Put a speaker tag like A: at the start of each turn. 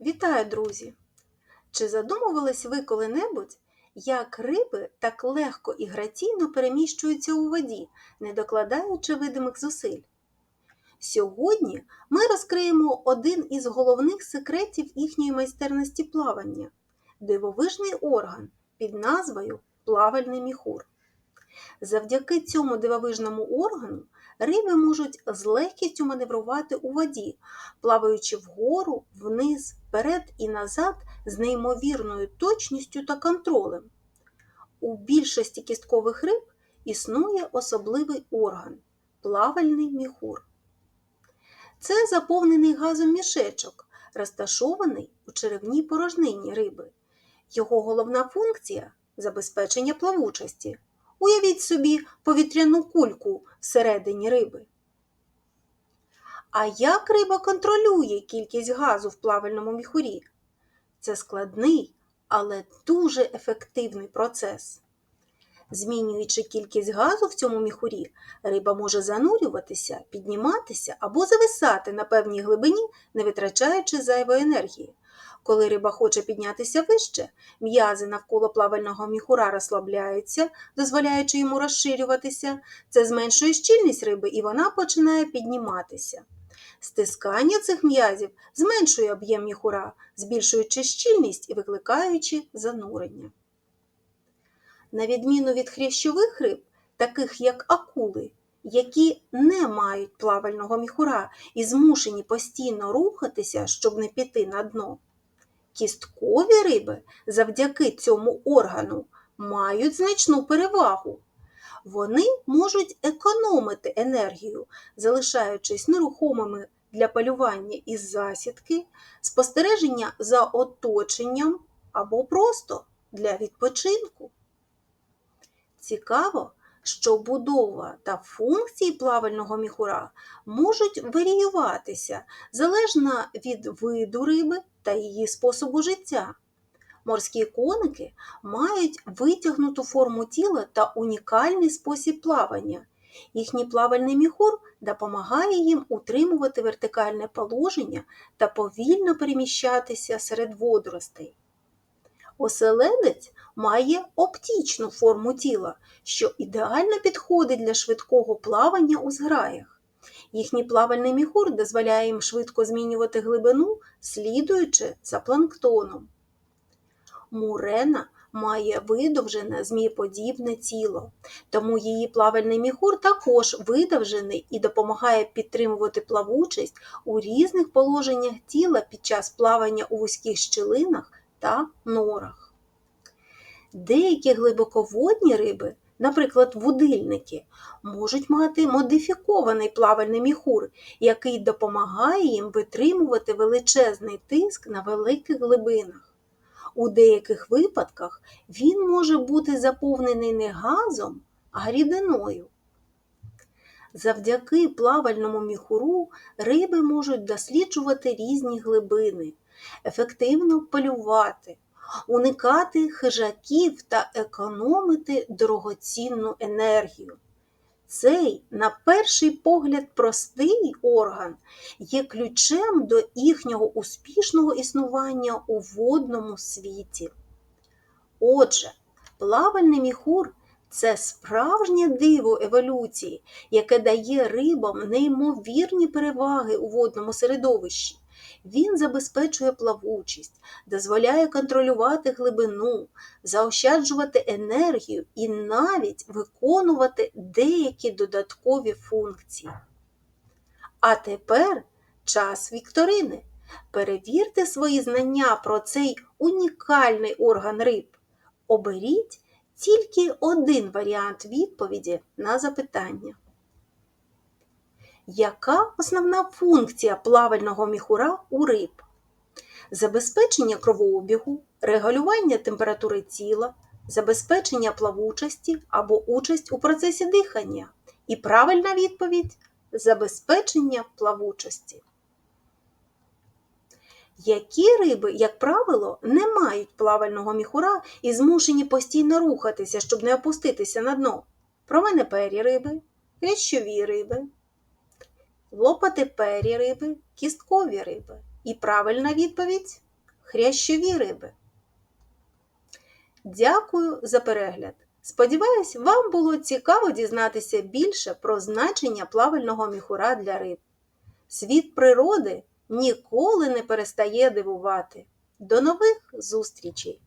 A: Вітаю, друзі! Чи задумувались ви коли-небудь, як риби так легко і граційно переміщуються у воді, не докладаючи видимих зусиль? Сьогодні ми розкриємо один із головних секретів їхньої майстерності плавання дивовижний орган під назвою плавальний міхур. Завдяки цьому дивовижному органу риби можуть з легкістю маневрувати у воді, плаваючи вгору, вниз, вперед і назад з неймовірною точністю та контролем. У більшості кісткових риб існує особливий орган плавальний міхур. Це заповнений газом мішечок, розташований у черевній порожнині риби. Його головна функція забезпечення плавучості. Уявіть собі повітряну кульку всередині риби. А як риба контролює кількість газу в плавальному міхурі? Це складний, але дуже ефективний процес. Змінюючи кількість газу в цьому міхурі, риба може занурюватися, підніматися або зависати на певній глибині, не витрачаючи зайвої енергії. Коли риба хоче піднятися вище, м'язи навколо плавального міхура розслабляються, дозволяючи йому розширюватися. Це зменшує щільність риби і вона починає підніматися. Стискання цих м'язів зменшує об'єм міхура, збільшуючи щільність і викликаючи занурення. На відміну від хрящових риб, таких як акули, які не мають плавального міхура і змушені постійно рухатися, щоб не піти на дно. Кісткові риби завдяки цьому органу мають значну перевагу. Вони можуть економити енергію, залишаючись нерухомими для полювання із засідки, спостереження за оточенням або просто для відпочинку. Цікаво, що будова та функції плавального міхура можуть варіюватися залежно від виду риби та її способу життя. Морські коники мають витягнуту форму тіла та унікальний спосіб плавання. Їхній плавальний міхур допомагає їм утримувати вертикальне положення та повільно переміщатися серед водоростей. Оселедець має оптічну форму тіла, що ідеально підходить для швидкого плавання у зграях. Їхній плавальний міхур дозволяє їм швидко змінювати глибину, слідуючи за планктоном. Мурена має видовжене змієподібне тіло, тому її плавальний міхур також видовжений і допомагає підтримувати плавучість у різних положеннях тіла під час плавання у вузьких щілинах та норах. Деякі глибоководні риби, наприклад, вудильники, можуть мати модифікований плавальний міхур, який допомагає їм витримувати величезний тиск на великих глибинах. У деяких випадках він може бути заповнений не газом, а рідиною. Завдяки плавальному міхуру риби можуть досліджувати різні глибини, ефективно полювати, уникати хижаків та економити дорогоцінну енергію. Цей, на перший погляд, простий орган є ключем до їхнього успішного існування у водному світі. Отже, плавальний міхур це справжнє диво еволюції, яке дає рибам неймовірні переваги у водному середовищі. Він забезпечує плавучість, дозволяє контролювати глибину, заощаджувати енергію і навіть виконувати деякі додаткові функції. А тепер час вікторини. Перевірте свої знання про цей унікальний орган риб. Оберіть тільки один варіант відповіді на запитання. Яка основна функція плавального міхура у риб? Забезпечення кровообігу, регулювання температури тіла, забезпечення плавучості або участь у процесі дихання. І правильна відповідь забезпечення плавучості. Які риби, як правило, не мають плавального міхура і змушені постійно рухатися, щоб не опуститися на дно? Променепері риби, хрящові риби, лопатипері риби, кісткові риби. І правильна відповідь хрящові риби. Дякую за перегляд. Сподіваюсь, вам було цікаво дізнатися більше про значення плавального міхура для риб. Світ природи ніколи не перестає дивувати. До нових зустрічей!